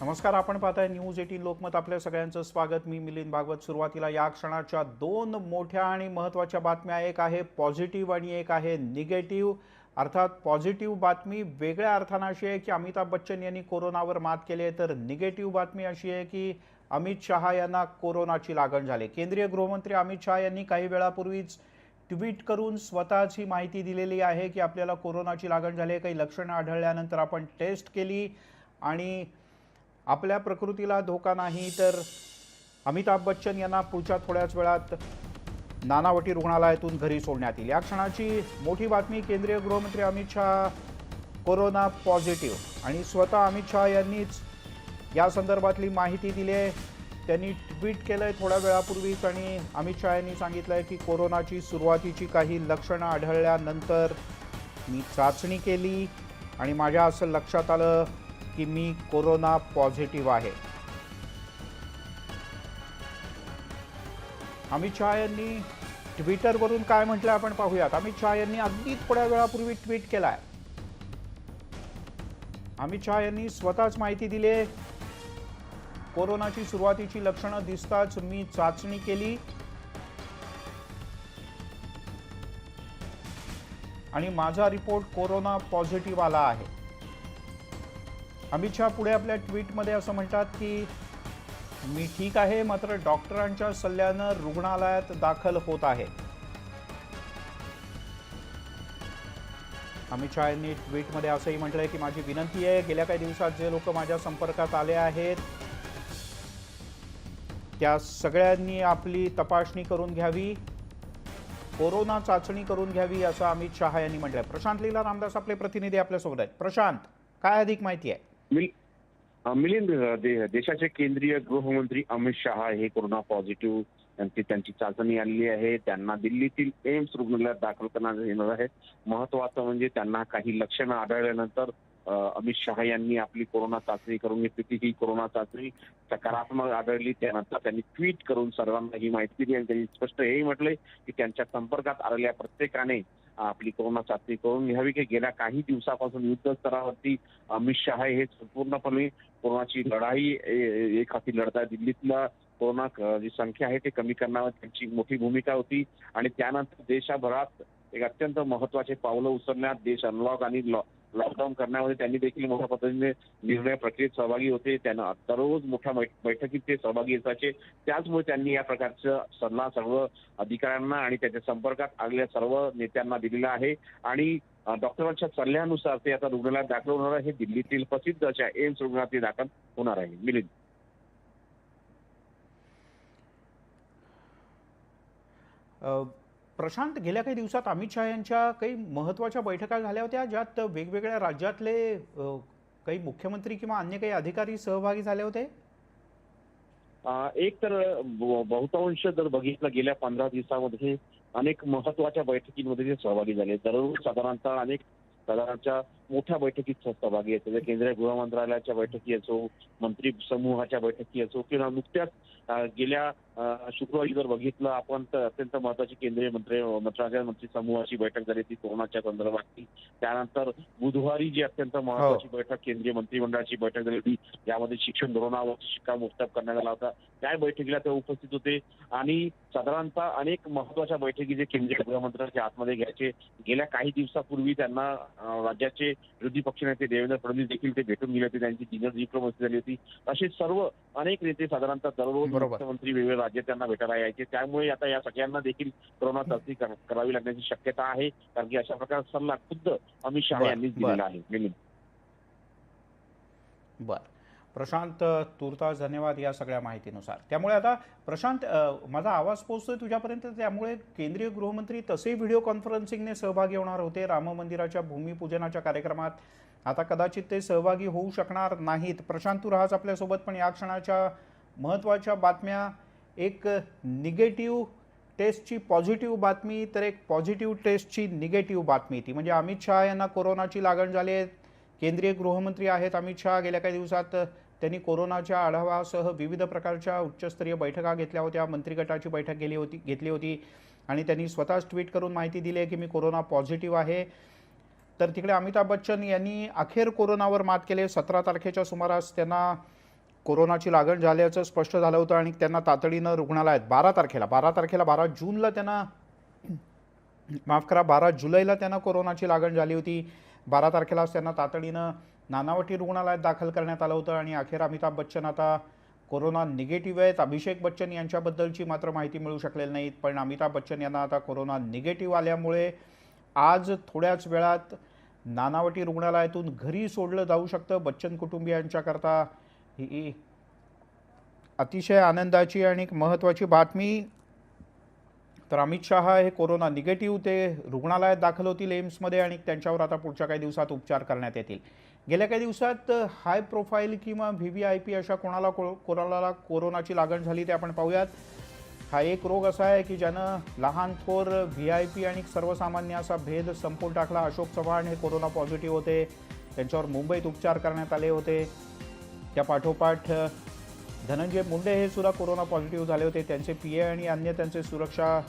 नमस्कार आपण पाहताय न्यूज एटीन लोकमत. आपल्या सगळ्यांचं स्वागत. मी मिलिंद भागवत. सुरुवातीला या क्षणाच्या दोन मोठ्या आणि महत्त्वाच्या बातम्या. एक आहे पॉझिटिव्ह आणि एक आहे निगेटिव्ह. अर्थात पॉझिटिव्ह बातमी वेगळ्या अर्थानं अशी आहे की अमिताभ बच्चन यांनी कोरोनावर मात केली आहे. तर निगेटिव्ह बातमी अशी आहे की अमित शहा यांना कोरोनाची लागण झाली. केंद्रीय गृहमंत्री अमित शहा यांनी काही वेळापूर्वीच ट्विट करून स्वतःच ही माहिती दिलेली आहे की आपल्याला कोरोनाची लागण झाली आहे. काही लक्षणं आढळल्यानंतर आपण टेस्ट केली आणि आपल्या प्रकृतीला धोका नाही तर अमिताभ बच्चन यांना पुढच्या थोड्याच वेळात नानावटी रुग्णालयातून घरी सोडण्यात येईल. या क्षणाची मोठी बातमी केंद्रीय गृहमंत्री अमित शहा कोरोना पॉझिटिव्ह. आणि स्वतः अमित शहा यांनीच या संदर्भातली माहिती दिली आहे. त्यांनी ट्विट केलं आहे थोड्या वेळापूर्वीच आणि अमित शहा यांनी सांगितलं आहे की कोरोनाची सुरुवातीची काही लक्षणं आढळल्यानंतर मी चाचणी केली आणि माझ्या असं लक्षात आलं. की मी कोरोना पॉझिटिव्ह आहे. अमित शहा यांनी ट्विटरवरून काय म्हटलं आपण पाहूयात. अमित शहा यांनी अगदी थोड्या वेळापूर्वी ट्विट केला आहे अमित शहा यांनी स्वतःच माहिती दिली कोरोनाची सुरुवातीची लक्षणं दिसताच मी चाचणी केली. आणि माझा रिपोर्ट कोरोना पॉझिटिव्ह आला आहे. अमित शहा पुढे आपल्या ट्विटमध्ये असं म्हणतात की मी ठीक आहे मात्र डॉक्टरांच्या सल्ल्यानं रुग्णालयात दाखल होत आहे. अमित शहा यांनी ट्विटमध्ये असंही म्हटलंय की माझी विनंती आहे गेल्या काही दिवसात जे लोक माझ्या संपर्कात आले आहेत त्या सगळ्यांनी आपली तपासणी करून घ्यावी कोरोना चाचणी करून घ्यावी असं अमित शहा यांनी म्हटलंय. प्रशांत लीला रामदास आपले प्रतिनिधी आपल्यासोबत आहेत. प्रशांत काय अधिक माहिती आहे? मिल- मिलिंद दे- देशाचे केंद्रीय गृहमंत्री अमित शहा हे कोरोना पॉझिटिव्ह त्यांची त्यांची चाचणी आलेली आहे. त्यांना दिल्लीतील एम्स रुग्णालयात दाखल करण्यात येणार आहे. महत्वाचं म्हणजे त्यांना काही लक्षणं आढळल्यानंतर अमित शहा यांनी आपली कोरोना चाचणी करून घेतली ती ही कोरोना चाचणी सकारात्मक आढळली. त्यानंतर त्यांनी ट्विट करून सर्वांना ही माहिती दिली आणि त्यांनी स्पष्ट हेही म्हटलंय की त्यांच्या संपर्कात आलेल्या प्रत्येकाने आपली कोरोना चाचणी करून घ्यावी. की गेल्या काही दिवसापासून युद्ध स्तरावरती अमित शहा हे संपूर्णपणे कोरोनाची लढाई ए- एक हाती लढत आहे दिल्लीतला कोरोना जी संख्या आहे ते कमी करण्यावर त्यांची मोठी भूमिका होती. आणि त्यानंतर देशभरात एक अत्यंत महत्त्वाचे पावलं उचलण्यात देश अनलॉक आणि लॉ- लॉकडाऊन करण्यामध्ये त्यांनी देखील मोठ्या पद्धतीने निर्णय प्रक्रियेत सहभागी होते. त्यांना दररोज मोठ्या बैठकीत ते सहभागी असायचे. त्याचमुळे त्यांनी या प्रकारचं सल्ला सर्व अधिकाऱ्यांना आणि त्याच्या संपर्कात आलेल्या सर्व नेत्यांना दिलेला आहे. आणि डॉक्टरांच्या सल्ल्यानुसार ते आता रुग्णालयात दाखल होणार आहे. हे दिल्लीतील प्रसिद्ध अशा एम्स रुग्णालयात ते दाखल होणार आहे. मिलिंद. Uh, प्रशांत गेल्या काही दिवसात अमित शहा यांच्या काही महत्त्वाच्या बैठका झाल्या होत्या ज्यात वेगवेगळ्या राज्यातले काही मुख्यमंत्री किंवा अन्य काही अधिकारी सहभागी झाले होते? एक तर बहुतांश जर बघितलं गेल्या पंधरा दिवसामध्ये अनेक महत्त्वाच्या बैठकींमध्ये ते सहभागी झाले. दररोज साधारणतः अनेक साधारणच्या मोठ्या बैठकीत सहभागी आहेत म्हणजे केंद्रीय गृह मंत्रालयाच्या बैठकी असो मंत्री समूहाच्या बैठकी असो किंवा नुकत्याच गेल्या शुक्रवारी जर बघितलं आपण तर अत्यंत महत्वाची केंद्रीय मंत्री मंत्रालय मंत्री समूहाची बैठक झाली ती कोरोनाच्या संदर्भातली. त्यानंतर बुधवारी जी अत्यंत महत्वाची बैठक केंद्रीय मंत्रिमंडळाची बैठक झाली होती यामध्ये शिक्षण धोरणावर शिक्कामोर्तब करण्यात आला होता. त्या बैठकीला ते उपस्थित होते आणि साधारणतः अनेक महत्त्वाच्या बैठकी जे केंद्रीय गृहमंत्र्यांच्या आतमध्ये घ्यायचे गेल्या काही दिवसापूर्वी त्यांना राज्याचे विरोधी पक्षनेते देवेंद्र फडणवीस देखील ते भेटून गेले होते त्यांची डिनर डिप्लोमसी झाली होती. असे सर्व अनेक नेते साधारणतः दररोज. मुख्यमंत्री वेगवेगळ्या राज्यात त्यांना भेटायला यायचे. त्यामुळे आता या सगळ्यांना देखील कोरोना चाचणी कर- करावी लागण्याची शक्यता आहे. कारण की अशा प्रकारचा सल्ला खुद्द अमित शहा यांनीच बरं. दिलेला आहे बर. प्रशांत तुर्तास धन्यवाद या सगळ्या माहितीनुसार. त्यामुळे आता प्रशांत माझा आवाज पोहोचतोय तुझ्यापर्यंत? त्यामुळे केंद्रीय गृहमंत्री तसे व्हिडिओ कॉन्फरन्सिंगने सहभागी होणार होते. राम मंदिराच्या भूमिपूजनाच्या कार्यक्रमात आता कदाचित ते सहभागी होऊ शकणार नाहीत. प्रशांत तू राहाच आपल्यासोबत पण या क्षणाच्या महत्त्वाच्या बातम्या. एक निगेटिव्ह टेस्टची पॉझिटिव्ह बातमी तर एक पॉझिटिव्ह टेस्टची निगेटिव्ह बातमी ती. म्हणजे अमित शहा यांना कोरोनाची लागण झाली आहे. केंद्रीय गृहमंत्री आहेत अमित शहा. गेल्या काही दिवसात त्यांनी कोरोनाच्या आढावासह विविध प्रकारच्या उच्चस्तरीय बैठका घेतल्या होत्या. मंत्रिगटाची बैठक गेली होती घेतली होती. आणि त्यांनी स्वतःच ट्विट करून माहिती दिली आहे की मी कोरोना पॉझिटिव्ह आहे. तर तिकडे अमिताभ बच्चन यांनी अखेर कोरोनावर मात केले सतरा तारखेच्या सुमारास त्यांना कोरोनाची लागण झाल्याचं स्पष्ट झालं होतं आणि त्यांना तातडीनं रुग्णालयात बारा तारखेला बारा तारखेला बारा जूनला त्यांना माफ करा बारा जुलैला त्यांना कोरोनाची लागण झाली होती. बारा तारखेलाच त्यांना तातडीनं नानावटी रुग्णालयात दाखल करण्यात आलं होतं आणि अखेर अमिताभ बच्चन आता कोरोना निगेटिव्ह आहेत. अभिषेक बच्चन यांच्याबद्दलची मात्र माहिती मिळू शकलेली नाहीत पण अमिताभ बच्चन यांना आता कोरोना निगेटिव्ह आल्यामुळे आज थोड्याच वेळात नानावटी रुग्णालयातून घरी सोडलं जाऊ शकतं. बच्चन कुटुंबियांच्याकरता ही अतिशय आनंदाची आणि एक महत्त्वाची बातमी. तर अमित शहा हे कोरोना निगेटिव्ह ते रुग्णालयात दाखल होतील एम्समध्ये आणि त्यांच्यावर आता पुढच्या काही दिवसात उपचार करण्यात येतील. गेल्या काही दिवसात हाय प्रोफाईल किंवा व्ही व्ही आय पी अशा कोणाला को कोणाला कोरोनाची लागण झाली ते आपण पाहूयात. हा एक रोग असा आहे की ज्यानं लहान थोर व्ही आय पी आणि सर्वसामान्य असा भेद संपवून टाकला. अशोक चव्हाण हे कोरोना पॉझिटिव्ह होते. त्यांच्यावर मुंबईत उपचार करण्यात आले होते. त्या पाठोपाठ धनंजय मुंडे हे सुद्धा कोरोना पॉझिटिव्ह झाले होते. त्यांचे पी ए आणि अन्य त्यांचे सुरक्षा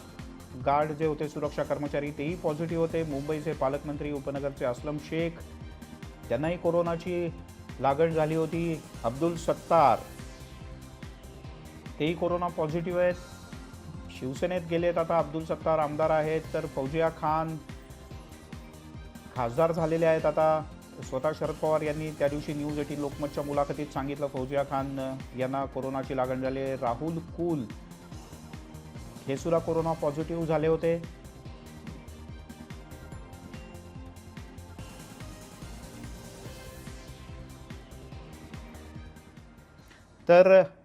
गार्ड जे होते सुरक्षा कर्मचारी तेही पॉझिटिव्ह होते. मुंबईचे पालकमंत्री उपनगरचे असलम शेख त्यांनाही कोरोनाची लागण झाली होती. अब्दुल सत्तार तेही कोरोना पॉझिटिव्ह आहेत. शिवसेनेत गेलेत आता अब्दुल सत्तार आमदार आहेत तर फौजिया खान खासदार झालेले आहेत आता. स्वतः शरद पवार यांनी त्या दिवशी न्यूज एटीन लोकमतच्या मुलाखतीत सांगितलं फौजिया खान यांना कोरोनाची लागण झाली आहे. राहुल कुल हे सुद्धा कोरोना पॉझिटिव्ह झाले होते. तर